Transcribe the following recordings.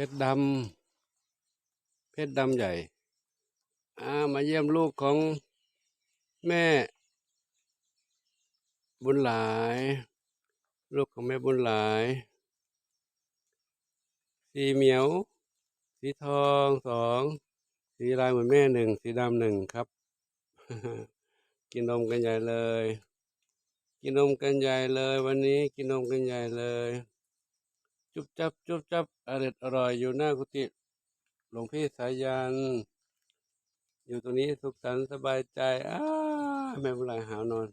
พชรดำเพชรดำใหญ่อ่ามาเยี่ยมลูกของแม่ บุญหลาย ลูกของแม่บุญหลาย สีเหมียว สีทองสองสีลายเหมือนแม่หนึ่งสีดำหนึ่งครับ กินนมกันใหญ่เลย กินนมกันใหญ่เลย วันนี้กินนมกันใหญ่เลย จุบจับจุบจับอร่อยอร่อยอยู่หน้ากุฏิหลวงพี่สายัน อยู่ตรงนี้สุขสันต์สบายใจอ้าแม่บุญหลายหาวนอน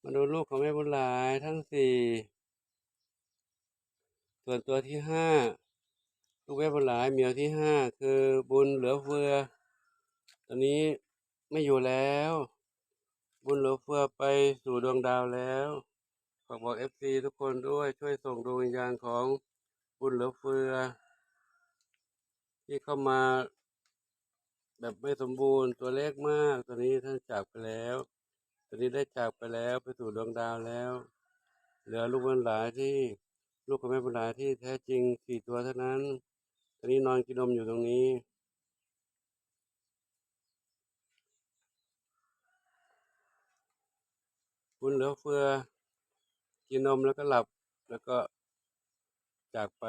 มาดูลูกของแม่บุญหลายทั้งสี่ส่วนตัวที่ห้าลูกแม่บุญหลายเหมียวที่ห้าคือบุญเหลือเฟือ ตอนนี้ไม่อยู่แล้ว บุญเหลือเฟือไปสู่ดวงดาวแล้ว ฝากบอกเอฟซีทุกคนด้วยช่วยส่งดวงวิญญาณของบุญเหลือเฟือ ที่เข้ามาแบบไม่สมบูรณ์ตัวเล็กมากตอนนี้ท่านจากไปแล้วตอนนี้ได้จากไปแล้วไปสู่ดวงดาวแล้ว เหลือลูกบุญหลายที่ลูกของแม่บุญหลายที่แท้จริงสี่ตัวเท่านั้นตอนนี้นอนกินนมอยู่ตรงนี้บุญเหลือเฟือ กินนมแล้วก็หลับแล้วก็จากไป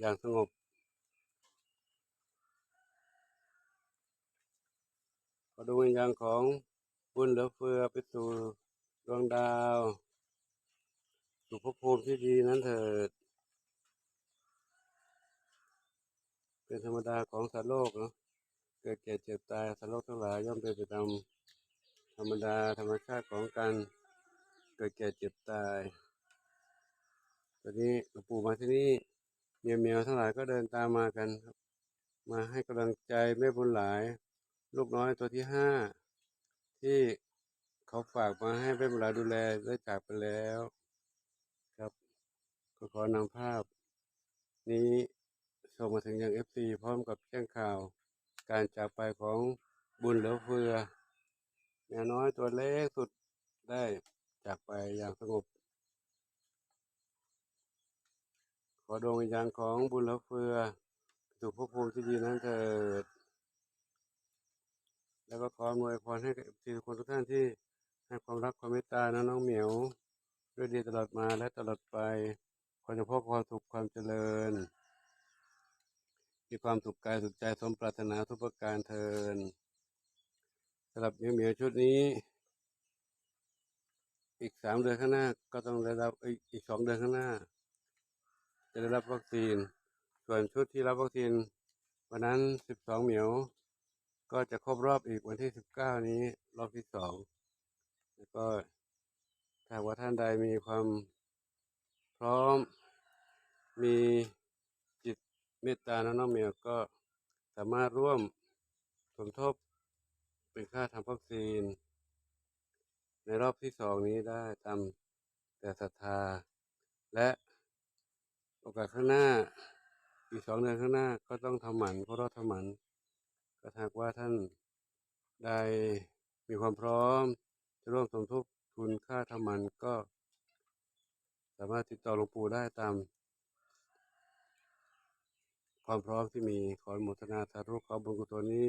อย่างสงบ ขอดูวิญญาณของบุญเหลือเฟือไปสู่ดวงดาวสู่ภพภูมิที่ดีนั้นเถิด เป็นธรรมดาของสัตว์โลกเนาะเกิดแก่เจ็บตายสัตว์โลกทั้งหลายย่อมเป็นไปตามธรรมดาธรรมชาติของการเกิดแก่เจ็บตาย ตอนนี้หลวงปู่มาที่นี่เมียเมียวทั้งหลายก็เดินตามมากันครับ มาให้กำลังใจแม่บุญหลาย ลูกน้อยตัวที่ห้าที่เขาฝากมาให้แม่บุญหลายดูแลได้จากไปแล้ว ครับก็ขอนำภาพ นี้ส่งมาถึงยังเอฟซีพร้อมกับแจ้งข่าว การจากไปของบุญเหลือเฟือแม่น้อยตัวเล็กสุดได้จากไปอย่างสงบ ขอดวงวิญญาณของบุญเหลือเฟือสู่ภพภูมิที่ดีนั้นเถิด แล้วก็ขออวยพรให้กับทุกคนทุกท่านที่ให้ความรักความเมตตานะน้องเหมียวด้วยดีตลอดมาและตลอดไปขอจะพบความสุขความเจริญ มีความสุขกายสุขใจสมปรารถนาทุกประการเทินสำหรับเหมียวเหมียวชุดนี้ อีกสามเดือนข้างหน้าก็ต้องได้รับอีกสองเดือนข้างหน้า จะได้รับวัคซีน ส่วนชุดที่รับวัคซีน วันนั้นสิบสองเหมียว ก็จะครบรอบอีกวันที่สิบเก้านี้รอบที่สองแล้วก็ถ้าว่าท่านใดมีความพร้อมมีจิตเมตตาน้องเหมียวก็สามารถร่วมสมทบเป็นค่าทำวัคซีน ในรอบที่สองนี้ได้ตามแต่ศรัทธาและ โอกาสข้างหน้า อีกสองเดือนข้างหน้าก็ต้องทำหมันเพราะเราทำหมันก็หากว่าท่านได้มีความพร้อม จะร่วมสมทบทุนค่าทำหมันก็ สามารถติดต่อหลวงปู่ได้ตาม ความพร้อมที่มีขออนุโมทนาสาธุขอบุญกุศลนี้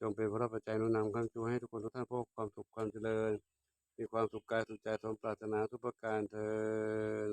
จงเป็นพระปัจจัยนุนำข้ามจูให้ทุกคนทุกท่านพบความสุขความเจริญมีความสุขกายสุขใจสมปรารถนาทุกประการเทอญ